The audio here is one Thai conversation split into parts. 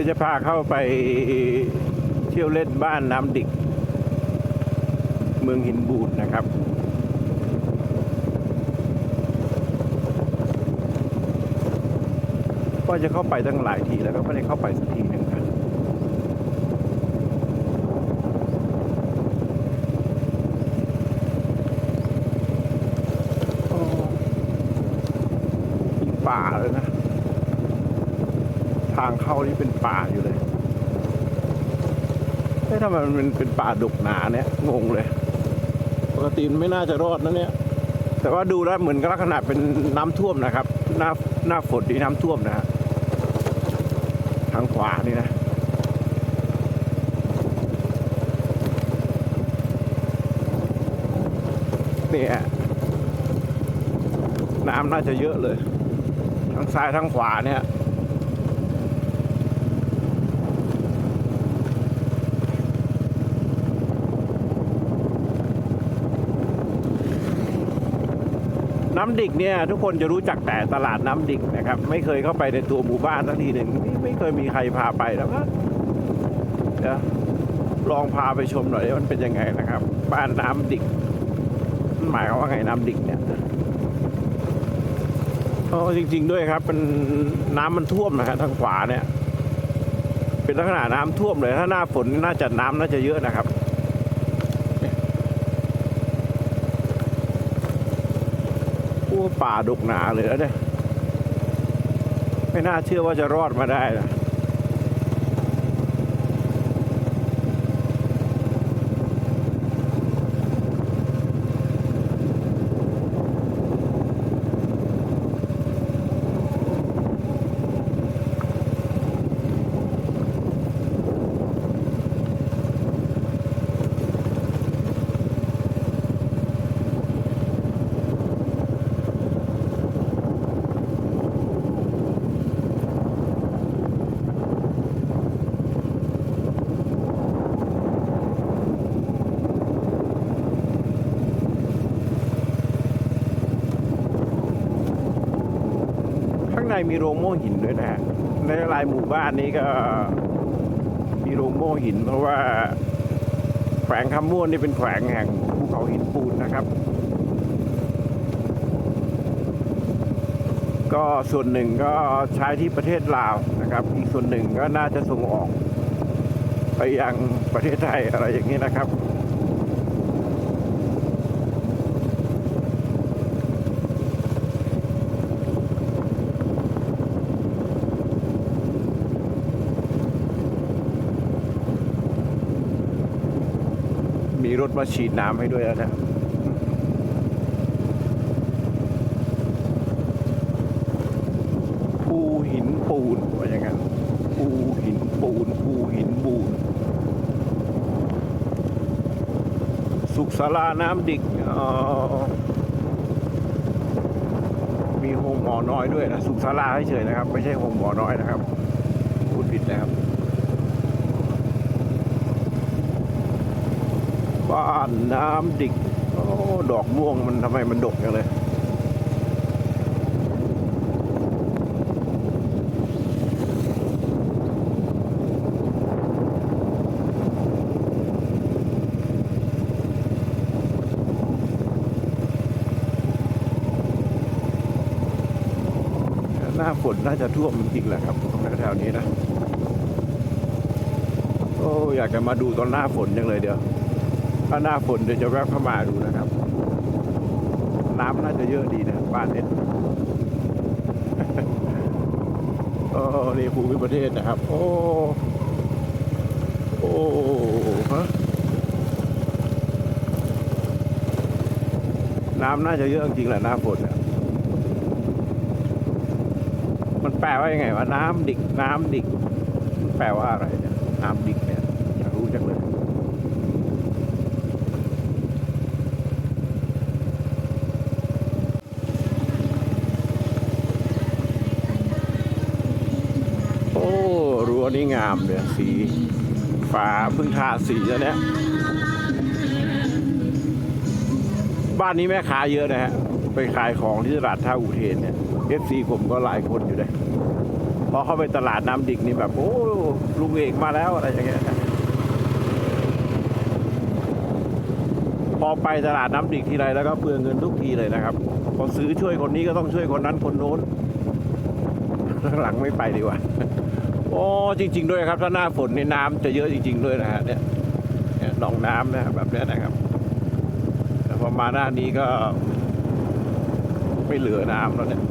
ดี๋ยวจะพาเข้าไปเที่ยวเล่นบ้านน้ำดิก เมืองหินบูดนะครับก็จะเข้าไปตั้งหลายทีแล้วก็ไม่ได้เข้าไปสักทีนะครับโอ้เป็นป่าเลยนะ ทางเข้านี่เป็นป่าอยู่เลยเฮ้ยทำไมมันเป็นเป็นป่าดกหนาเนี่ยงงเลย ปกติมันไม่น่าจะรอดนะเนี่ย แต่ว่าดูแล้วเหมือนกับลักษณะเป็นน้ำท่วมนะครับ หน้าหน้าฝนที่น้ำท่วมนะฮะทางขวานี่นะ เนี่ยน้ำน่าจะเยอะเลย ทั้งซ้ายทั้งขวาเนี่ย น้ำดิกเนี่ยทุกคนจะรู้จักแต่ตลาดน้ำดิกนะครับ ไม่เคยเข้าไปในตัวหมู่บ้านสักทีหนึ่งไม่ไม่เคยมีใครพาไปแล้วก็เดี๋ยวลองพาไปชมหน่อยว่ามันเป็นยังไงนะครับ บ้านน้ำดิกมันหมายความว่าไงน้ำดิกเนี่ยโอ้จริง ๆ ด้วยครับเป็นน้ำมันท่วมนะฮะทางขวาเนี่ย เป็นลักษณะน้ำท่วมเลย ถ้าหน้าฝนน่าจะน้ำน่าจะเยอะนะครับ โอ้ ป่าดุกหนาเลยนะเนี่ยไม่น่าเชื่อว่าจะรอดมาได้นะ ข้างในมีโรงโม่หินด้วยนะฮะในหลายหมู่บ้านนี้ก็ มีโรงโม่หิน เพราะว่าแขวงคำม่วนนี่เป็นแขวงแห่งภูเขาหินปูนนะครับ ก็ส่วนหนึ่งก็ใช้ที่ประเทศลาวนะครับ อีกส่วนหนึ่งก็น่าจะส่งออก ไปยังประเทศไทยอะไรอย่างนี้นะครับ มีรถมาฉีดน้ำให้ด้วยแล้วนะภูหินปูนว่าอย่างนั้นภูหินปูนภูหินปูน สุขศาลาน้ำดิกมีโฮมหมอน้อยด้วยนะ สุขศาลาเฉยๆนะครับ ไม่ใช่โฮมหมอน้อยนะครับ พูดผิดนะครับ บ้านน้ำดิกโอ้ดอกม่วงมันทำไมมันดกจังเลยหน้าฝนน่าจะท่วมจริงแหละครับแถวๆนี้นะ โอ้ อยากจะมาดูตอนหน้าฝนจังเลยเดี๋ยว ถ้าหน้าฝนเดี๋ยวจะแวะเข้ามาดูนะครับ น้ำน่าจะเยอะดีนะบ้านเน็ตโอ้นี่ภูมิประเทศนะครับ โอ้โอ้ฮะน้ำน่าจะเยอะจริงๆแหละหน้าฝนมันแปลว่ายังไงวะน้ำดิกน้ำดิกแปลว่าอะไรเนี่ยน้ำดิกเนี่ยอยากรู้จังเลย โอ้ รั้วนี่งามเลยสีฟ้าพิ่งทาสีแล้วเนี่ยบ้านนี้แม่ค้าเยอะนะฮะไปขายของที่ตลาดท่าอุเทนเนี่ยเอฟซีผมก็หลายคนอยู่เลยพอเข้าไปตลาดน้ำดิกนี่แบบ โอ้ลุงเอกมาแล้วอะไรอย่างเงี้ยพอไปตลาดน้ำดิกทีไรแล้วก็เปลืองเงินทุกทีเลยนะครับ พอซื้อช่วยคนนี้ก็ต้องช่วยคนนั้นคนโน้นหลังไม่ไปดีกว่า โอ้จริง ๆ ด้วยครับ ถ้าหน้าฝนในน้ำจะเยอะจริง ๆ ด้วยนะฮะเนี่ยหนองน้ำนะแบบนี้นะครับ แต่พอมาหน้านี้ก็ ไม่เหลือน้ำแล้วเนี่ย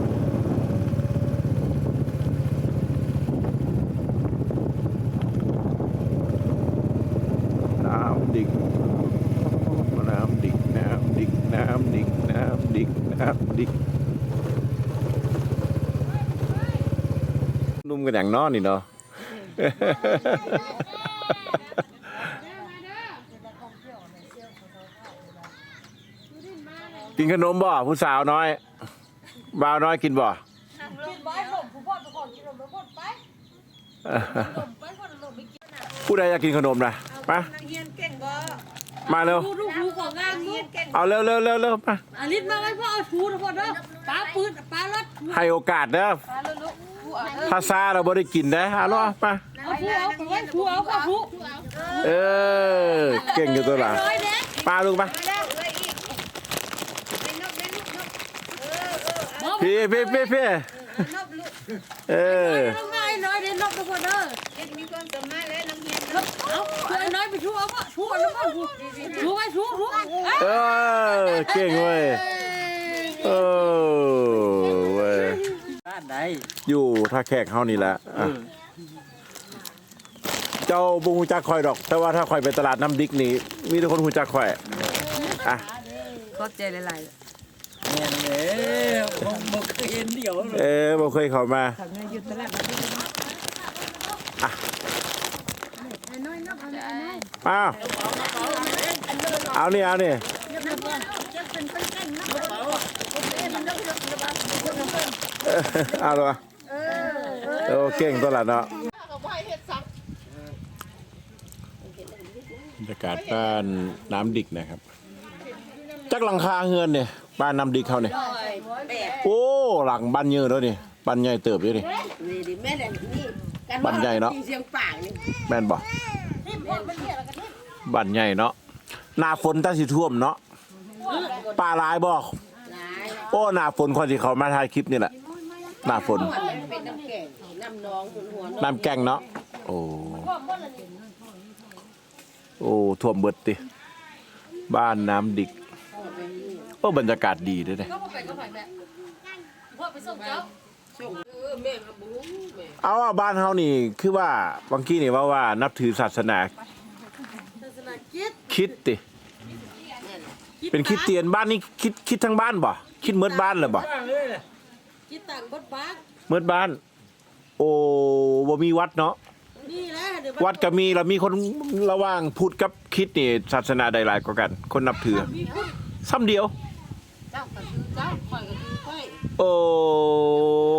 น้ำดิกน้ำดิกน้ำดิกน้ำดิกน้ำดิกน้ำดิก มกันอย่างนอนนี่เนาะกินขนมบ่ผู้สาวน้อยบ่าวน้อยกินบ่กินไว้หลบผู้พ่อทุกคนกินหลบแล้วพ่นไปหลบไปคนหลบไม่กินน่ะผู้ใดอยากกินขนมนะมานักเรียนเก่งบ่มาเร็วดูดูดูของงานลูกเอาเร็วเร็วเร็วเร็วมาอลิศมาไว้พ่อเอาถูทุกคนเด้อป้าปืนป้ารถให้โอกาสเด้อ ภาษาเราบ่ได้กินนะเอาล่ะไปเอาผู้เอาผู้เอาผู้เอาผู้เออเก่งอยู่ตัวหล่ะปลาลูกปไปพี่พี่พี่พี่เออน้อยน้อยเด่นนกทุกคนเด้อเด่นมีความสามารถและน้ำเย็นนกเอาช่วยน้อยไปช่วยเอาก็ช่วยแล้วก็ช่วยช่วยช่วยเออเก่งเว้ยเออานใดอยู่ท่าแขกเฮานี่แหละอะเจ้าบุงจักคอยดอก แต่ว่าถ้าคอยไปตลาดน้ำดิกนี่มีแต่คนหูจักคอยอะขอบใจหลายแม่นเด้อผมบ่เคยเห็นเดียวเลยเออบ่เคยเข้ามาอ้าวเอานี่เอานี่เออ เอาเลยเออเก่งตัวละเนาะบรรยากาศบ้านน้ำดิกนะครับ จักหลังคาเฮือนเนี่ยบ้านน้ำดิกเขาเนี่ยโอ้หลังบ้านเยอะแล้วนี่บ้านใหญ่เติบอยู่นี่นี่ดิแม่เนี่ยนี่การบ้านใหญ่เนาะเสียงปากนี่แม่นบ่บ้านใหญ่เนาะหน้าฝนตั้งสิท่วมเนาะปลาหลายบ่หลาย โอ้หน้าฝนคนที่เขามาถ่ายคลิปนี่แหละหน้าฝนมันเป็นน้ำแกงน้ำนองหัวหัวน้ำแกงเนาะโอ้โอ้ท่วมเบิดติ บ้านน้ำดิกโอ้บรรยากาศดีเด้วยเนี่ยๆก็ไปก็ไปแม่พ่อไปส่งเจ้าเออแม่มาบูแม่เอาว่าบ้านเฮานี่คือว่าบางกี้นี่ว่าว่านับถือศาสนาศาสนาคิดคิดติ เป็นคริดเตียนบ้านนี่คิดคิดทั้งบ้านบ่ คิดเมิดบ้านเลยบ่บ้านเลยน่ะคิดต่างบทบาทเมิดบ้าน โอ้บ่มีวัดเนาะนี่แหละเดี๋ยววัดก็มีแล้วมีคนระหว่างพุทธกับคริดนี่ศาสนาใดหลายกว่ากัน คนนับถือมีพุทธซ้ำเดียว เจ้าก็คือเจ้าข่อยก็คือข่อยโอ้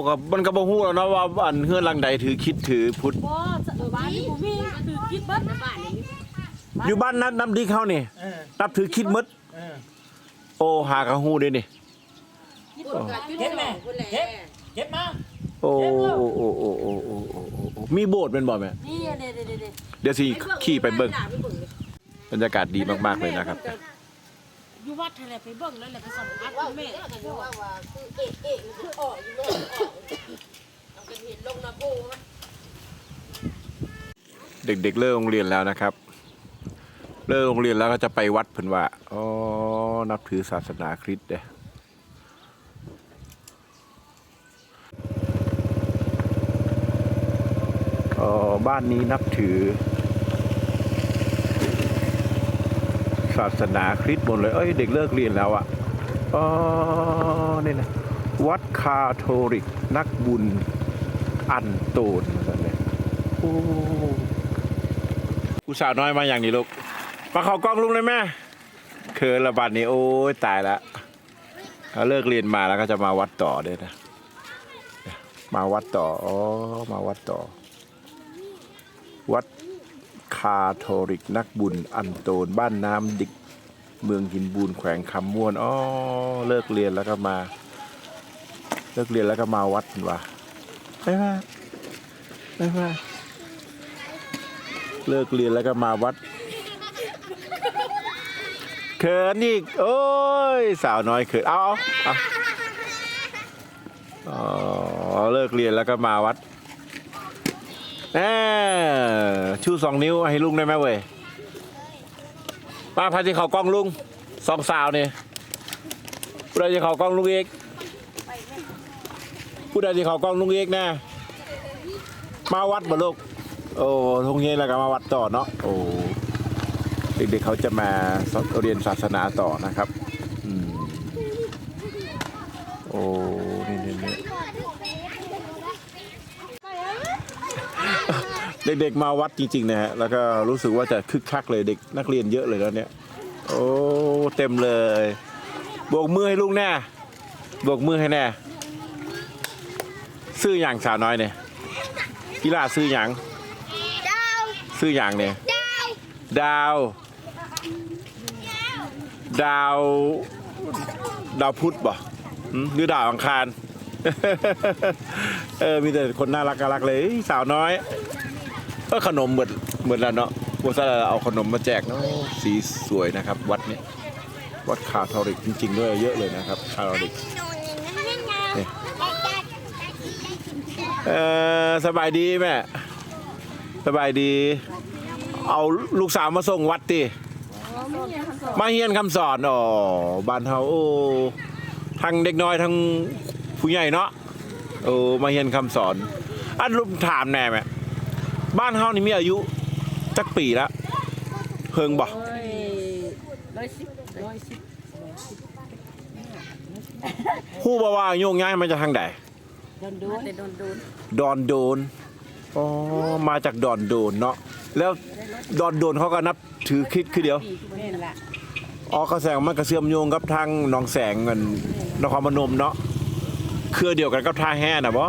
ก็มันก็บ่ฮู้แล้วเนาะว่าอันเฮือนหลังใดถือคริดถือพุทธบ่บ้านนี้บ่มีคือคิดเบิดบ้านนี้อยู่บ้านนั้นนับดีเขานี่เออนับถือคริดหมดเออโอ้หากะฮู้เด้นี่ พูดกับจุดเห็นไหมพูดแหละเก็บเก็บมาโอ้โอ้โอ้โอ้โอ้โอ้โอ้โอ้มีโบสถ์เป็นบ่แม่นี่เด้เด้เด้เด้เดี๋ยวสิขี่ไปเบิ่งด่าไปเบิ่งเลยบรรยากาศดีมากๆเลยนะครับอยู่วัดนั่นแหละไปเบิ่งนั่นแหละไปสัมภาษณ์ว่าแม่แม่ก็ว่าว่าคือเอ๊ะเอ๊ะคือออกอยู่แม่ออกเอาไปเห็นลงนาโป้ไหมเด็กๆเลิกโรงเรียนแล้วนะครับ เลิกโรงเรียนแล้วก็จะไปวัดเพิ่นว่าอ๋อนับถือศาสนาคริสต์เด้ บ้านนี้นับถือ ศาสนาคริสต์หมดเลย เอ้ยเด็กเลิกเรียนแล้วอะอ๋อนี่นะวัดคาทอลิกนักบุญอันโตนนเลยโอ้อุตส่าห์น้อยมาอย่างนี้ลูกมาเขากล้องลุงเลยแม่เคินระบาดนี้โอ้ยตายแล้วเขาเลิกเรียนมาแล้วก็จะมาวัดต่อด้วยนะ มาวัดต่อ อ๋อ มาวัดต่อ วัดคาทอลิกนักบุญอันโตนบ้านน้ำดิกเมืองหินบูนแขวงคำม่วนอ๋อเลิกเรียนแล้วก็มา เลิกเรียนแล้วก็มาวัดว่ะไปมาบ๊ายบาเลิกเรียนแล้วก็มาวัดเขินอีกโอ้ย สาวน้อยเขินเอาเอาเอาอ๋อเลิกเรียนแล้วก็มาวัด แหมชูสองนิ้วให้ลุงได้ไหมเว้ยมาพาที่เขากล้องลุงสองสาวเนี่ยผู้ใดจะเขากล้องลุงเอกผู้ใดจะเขากล้องลุงเอกแน่มาวัดบ่ลูกโอ้ทงเย็นแล้วก็มาวัดต่อเนาะโอ้เด็กๆเขาจะมาเรียนศาสนาต่อนะครับ อืม โอ้ นี่นี่นี่ เด็กๆมาวัดจริงๆนะฮะแล้วก็รู้สึกว่าจะคึกคักเลยเด็กนักเรียนเยอะเลยแล้วเนี่ยโอ้เต็มเลยโบกมือให้ลุงแน่โบกมือให้แน่ซื้ออย่างสาวน้อยเนี่ยกีฬาซื้ออย่างดาวซื้ออย่างเนี่ยดาว ดาว ดาวดาวพุธบ่หืมหรือดาวอังคาร เออมีแต่คนน่ารักน่ารักเลยเอ้ยสาวน้อย ก็ขนมเหมือนเหมือนแล้วเนาะบัวซาเอาขนมมาแจกเนาะสีสวยนะครับ วัดเนี่ยวัดคาทอริกจริง ๆ ด้วยเยอะเลยนะครับคาทอริกนี่เออสบายดีแม่สบายดี เอาลูกสาวมาส่งวัดติมาเฮียนคำสอนอ๋อบ้านเฮาโอ้ทั้งเด็กน้อยทั้งผู้ใหญ่เนาะโอ้มาเฮียนคำสอนอันลุงถามแน่แม่ บ้านเฮานี่มีอายุจักปีแล้วเฮิงบ่โอ้ยร้อยสิบร้อยสิบฮู้บ่ว่าโยงย้ายมาจากทางใดโดนดูแต่โดนดูดอนโดนอ๋อมาจากดอนโดนเนาะแล้วดอนโดนเขาก็นับถือคริดคือเดียวแม่นละอ๋อกระแสงมันกระเสื่อมโยงกับทางหนองแสงเงินนครพนมเนาะเครือเดียวกันกับท่าแห่นะบ่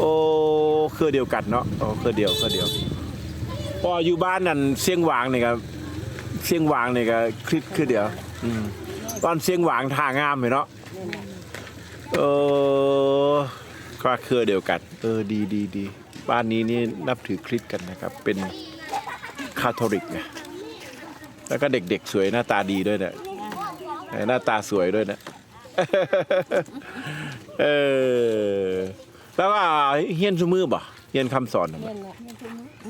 โอ้เครือเดียวกันเนาะโอ้เครือเดียวเครือเดียวพออยู่บ้านนั่นเสียงหวางนี่ก็เสียงหวางนี่ก็คลิดคือเดียวอืมตอนเสียงหวางท่างามเลยเนาะเออก็เครือเดียวกัน เออดีดีดีบ้านนี้นี่นับถือคริสต์กันนะครับ เป็นคาทอลิกนะแล้วก็เด็กๆ สวยหน้าตาดีด้วยเนี่ยหน้าตาสวยด้วยนะเออ แล้วก็เฮียนสมือบ่เฮียนคำสอนน่ะบ่แม่นละ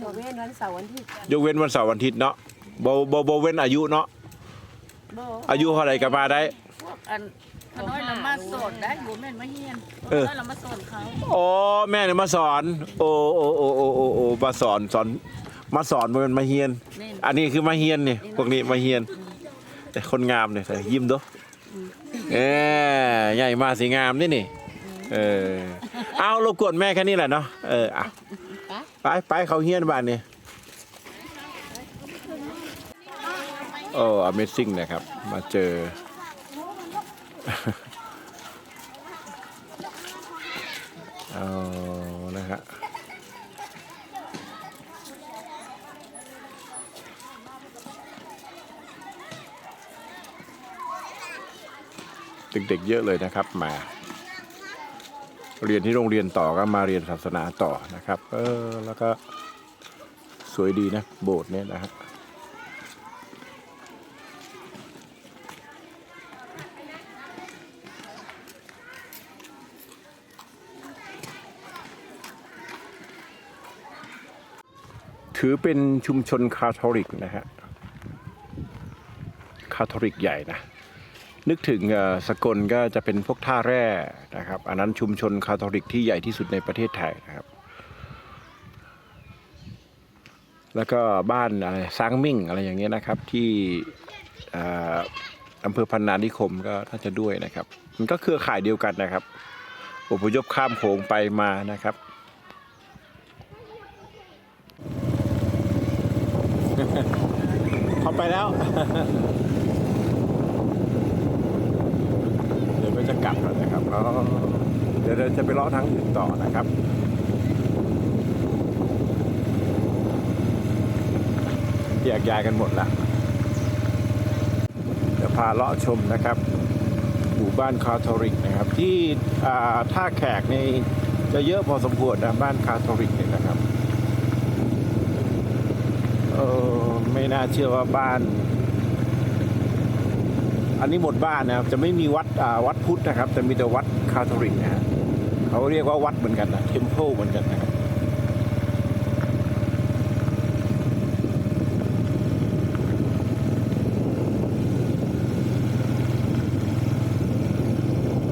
โดนเว้นวันเสาร์วันที่ยกเว้นวันเสาร์วันอาทิตย์เนาะบ่บ่บ่เว้นอายุเนาะโบอายุเท่าไหรก็มาได้ พวกอันขน้อยเรามาโสดได้อยู่แม่นมาเฮียนเออขน้อยเรามาโสดเขาอ๋อแม่เนี่ยมาสอน โอ้โอ้โอ้โอ้โอ้โอ้มาสอนสอนมาสอนบ่แมันมาเฮียน แม่นอันนี้คือมาเฮียนนี่พวกนี้มาเฮียน แต่คนงามเนี่ยใส่ยิ้มเด้อเออใหญ่มาสีงามนี่นี่เออ เอารบกวนแม่แค่นี้แหละเนาะเอออะไปไปเขาเฮียนบ้านนี่โอ้ Amazing นะครับ มาเจอ เอานะฮะเด็กๆเยอะเลยนะครับมา เรียนที่โรงเรียนต่อก็มาเรียนศาสนาต่อนะครับ เออแล้วก็สวยดีนะโบสถ์เนี่ยนะฮะถือเป็นชุมชนคาทอลิกนะฮะคาทอลิกใหญ่นะ นึกถึงเอ่อสกลก็จะเป็นพวกท่าแร่นะครับ อันนั้นชุมชนคาทอลิกที่ใหญ่ที่สุดในประเทศไทยนะครับ แล้วก็บ้านอะไรซางมิ่งอะไรอย่างเงี้ยนะครับที่อำเภอพันนานิคมก็ถ้าจะด้วยนะครับ มันก็เครือข่ายเดียวกันนะครับ อพยพข้ามโขงไปมานะครับเข้าไปแล้ว เดี๋ยว กลับแล้วนะครับแล้วเดี๋ยวเราจะไปเลาะทางอื่นต่อนะครับแยกย้ายกันหมดละจะพาเลาะชมนะครับหมู่บ้านคาทอริกนะครับ ที่ท่าแขกในจะเยอะพอสมควรนะบ้านคาทอลิกเนี่ยนะครับเออไม่น่าเชื่อว่าบ้าน อันนี้หมดบ้านนะครับจะไม่มีวัดอาวัดพุทธนะครับ แต่มีแต่วัดคาทอลิกนะฮะเขาเรียกว่าวัดเหมือนกันนะเทมเพลเหมือนกันนะครับ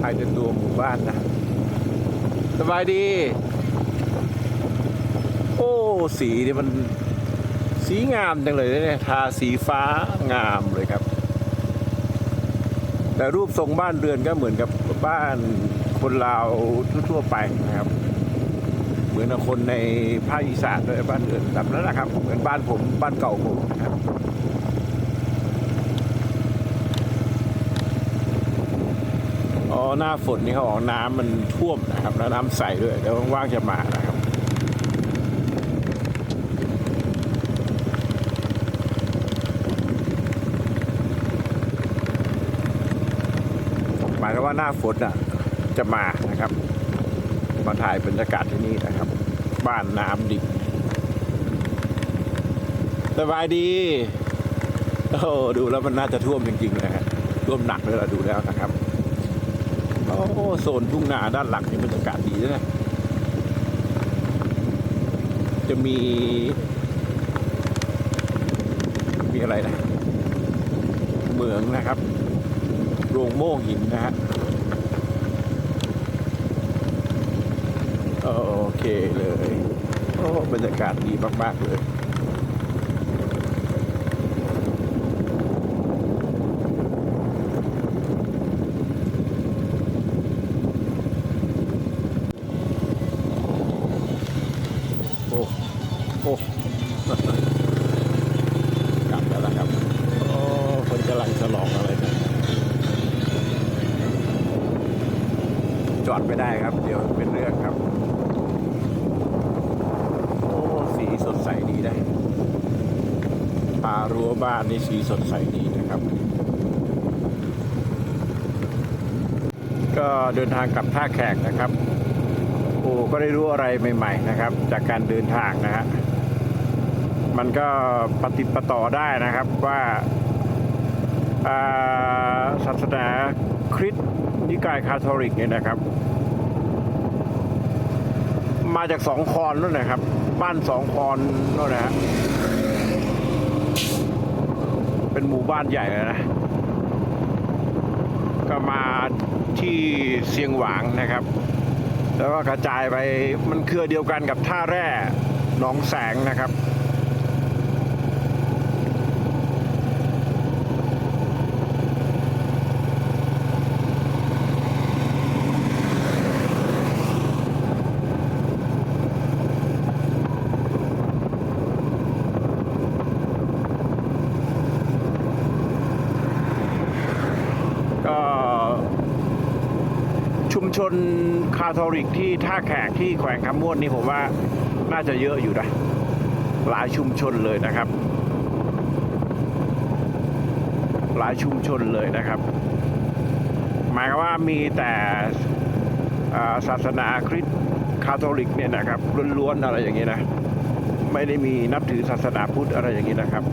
ภายในตัวหมู่บ้านนะ สบายดี โอ้ สีนี่มันสีงามจังเลยเนี่ยทาสีฟ้างามเลยครับ แต่รูปทรงบ้านเรือนก็เหมือนกับบ้านคนลาวทั่วๆไปนะครับ เหมือนคนในภาคอีสานด้วยบ้านเรือนแบบนั้นนะครับ เหมือนบ้านผมบ้านเก่าผมนะครับอ๋อหน้าฝนนี่เขาบอกน้ำมันท่วมนะครับ แล้วน้ำใสด้วยเดี๋ยวว่างๆจะมานะครับายความว่าหน้าฝนอะจะมานะครับ มาถ่ายบรรยากาศที่นี่นะครับ บ้านน้ำดิบสบายดีโอ้ดูแล้วมันน่าจะท่วมจริงๆนะฮะท่วมหนักเลยล่ะดูแล้วนะครับโอ้โซนทุ่งนาด้านหลังนี่บรรยากาศดีนะจะมี มีอะไรนะ เมืองนะครับ โรงโม่หินนะฮะโอเคเลย โอ้บรรยากาศดีมาก ๆ เลย รั้วบ้านนี่สีสดใสดีนะครับ ก็เดินทางกลับท่าแขกนะครับโอ้ก็ได้รู้อะไรใหม่ ๆ นะครับ จากการเดินทางนะฮะมันก็ปฏิปะต่อได้นะครับว่าศาสนาคริสต์นิกายคาทอลิกเนี่ยนะครับ มาจากสองคอนนั่นนะครับ บ้านสองคอนนั่นนะฮะ เป็นหมู่บ้านใหญ่เลยนะ ก็มาที่เซียงหวางนะครับ แล้วก็กระจายไปมันเครือเดียวกันกับท่าแร่หนองแสงนะครับ ก็ชุมชนคาทอลิกที่ท่าแขกที่แขวงคำม่วนนี่ผมว่าน่าจะเยอะอยู่นะ หลายชุมชนเลยนะครับ หลายชุมชนเลยนะครับ หมายความว่ามีแต่อ่าศาสนาคริสต์คาทอลิกเนี่ยนะครับล้วนๆอะไรอย่างนี้นะ ไม่ได้มีนับถือศาสนาพุทธอะไรอย่างนี้นะครับ